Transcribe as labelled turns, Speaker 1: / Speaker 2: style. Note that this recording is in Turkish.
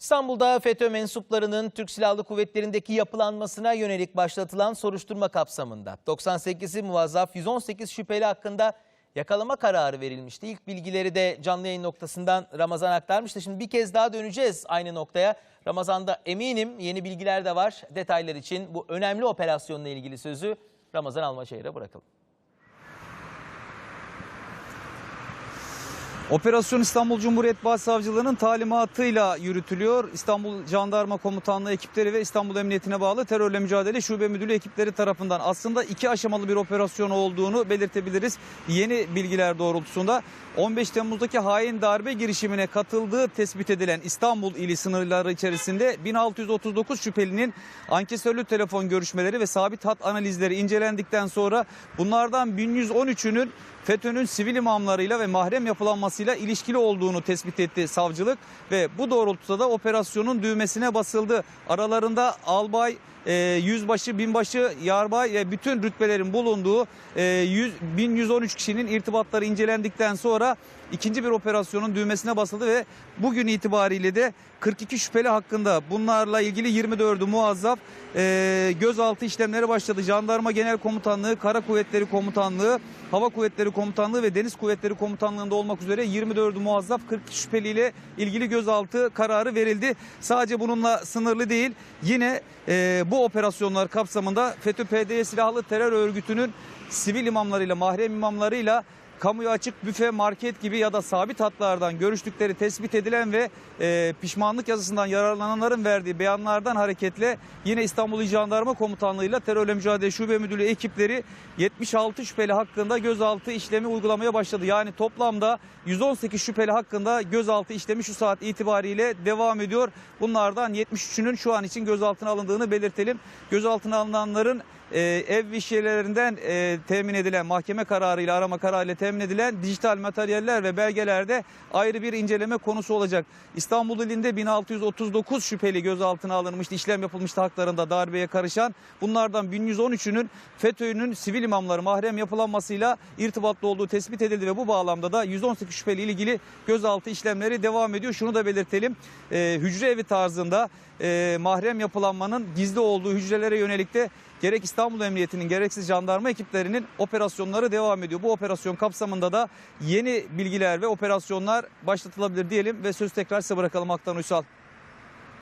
Speaker 1: İstanbul'da FETÖ mensuplarının Türk Silahlı Kuvvetleri'ndeki yapılanmasına yönelik başlatılan soruşturma kapsamında 98'i muvazzaf 118 şüpheli hakkında yakalama kararı verilmişti. İlk bilgileri de canlı yayın noktasından Ramazan aktarmıştı. Şimdi bir kez daha döneceğiz aynı noktaya. Ramazan'da eminim yeni bilgiler de var. Detaylar için bu önemli operasyonla ilgili sözü Ramazan Almaçayır'a bırakalım.
Speaker 2: Operasyon İstanbul Cumhuriyet Başsavcılığı'nın talimatıyla yürütülüyor. İstanbul Jandarma Komutanlığı ekipleri ve İstanbul Emniyetine bağlı terörle mücadele şube müdürlüğü ekipleri tarafından aslında iki aşamalı bir operasyon olduğunu belirtebiliriz. Yeni bilgiler doğrultusunda 15 Temmuz'daki hain darbe girişimine katıldığı tespit edilen İstanbul ili sınırları içerisinde 1639 şüphelinin ankesörlü telefon görüşmeleri ve sabit hat analizleri incelendikten sonra bunlardan 1113'ünün FETÖ'nün sivil imamlarıyla ve mahrem yapılanmasıyla ilişkili olduğunu tespit etti savcılık ve bu doğrultuda da operasyonun düğmesine basıldı. Aralarında albay, e, yüzbaşı, binbaşı, yarbay ve bütün rütbelerin bulunduğu e, 100, 1113 kişinin irtibatları incelendikten sonra ikinci bir operasyonun düğmesine basıldı ve bugün itibariyle de 42 şüpheli hakkında bunlarla ilgili 24'ü muazzaf e, gözaltı işlemleri başladı. Jandarma Genel Komutanlığı, Kara Kuvvetleri Komutanlığı, Hava Kuvvetleri Komutanlığı ve Deniz Kuvvetleri Komutanlığı'nda olmak üzere 24'ü muazzaf 42 şüpheliyle ilgili gözaltı kararı verildi. Sadece bununla sınırlı değil. Yine e, bu operasyonlar kapsamında FETÖ-PDY silahlı terör örgütünün sivil imamlarıyla, mahrem imamlarıyla kamuya açık büfe, market gibi ya da sabit hatlardan görüştükleri tespit edilen ve e, pişmanlık yazısından yararlananların verdiği beyanlardan hareketle yine İstanbul İl Jandarma Komutanlığı'yla terörle mücadele şube müdürlüğü ekipleri 76 şüpheli hakkında gözaltı işlemi uygulamaya başladı. Yani toplamda 118 şüpheli hakkında gözaltı işlemi şu saat itibariyle devam ediyor. Bunlardan 73'ünün şu an için gözaltına alındığını belirtelim. Gözaltına alınanların e, ev vişyelerinden e, temin edilen mahkeme kararıyla arama kararıyla temin edilen dijital materyaller ve belgelerde ayrı bir inceleme konusu olacak. İstanbul ilinde 1639 şüpheli gözaltına alınmıştı. işlem yapılmıştı haklarında darbeye karışan. Bunlardan 1113'ünün FETÖ'nün sivil imamları mahrem yapılanmasıyla irtibatlı olduğu tespit edildi ve bu bağlamda da 118 şüpheli ilgili gözaltı işlemleri devam ediyor. Şunu da belirtelim. E, hücre evi tarzında e, mahrem yapılanmanın gizli olduğu hücrelere yönelik de gerek İstanbul Emniyeti'nin gereksiz jandarma ekiplerinin operasyonları devam ediyor. Bu operasyon kapsamında da yeni bilgiler ve operasyonlar başlatılabilir diyelim ve söz tekrar size bırakalım Aktan Uysal.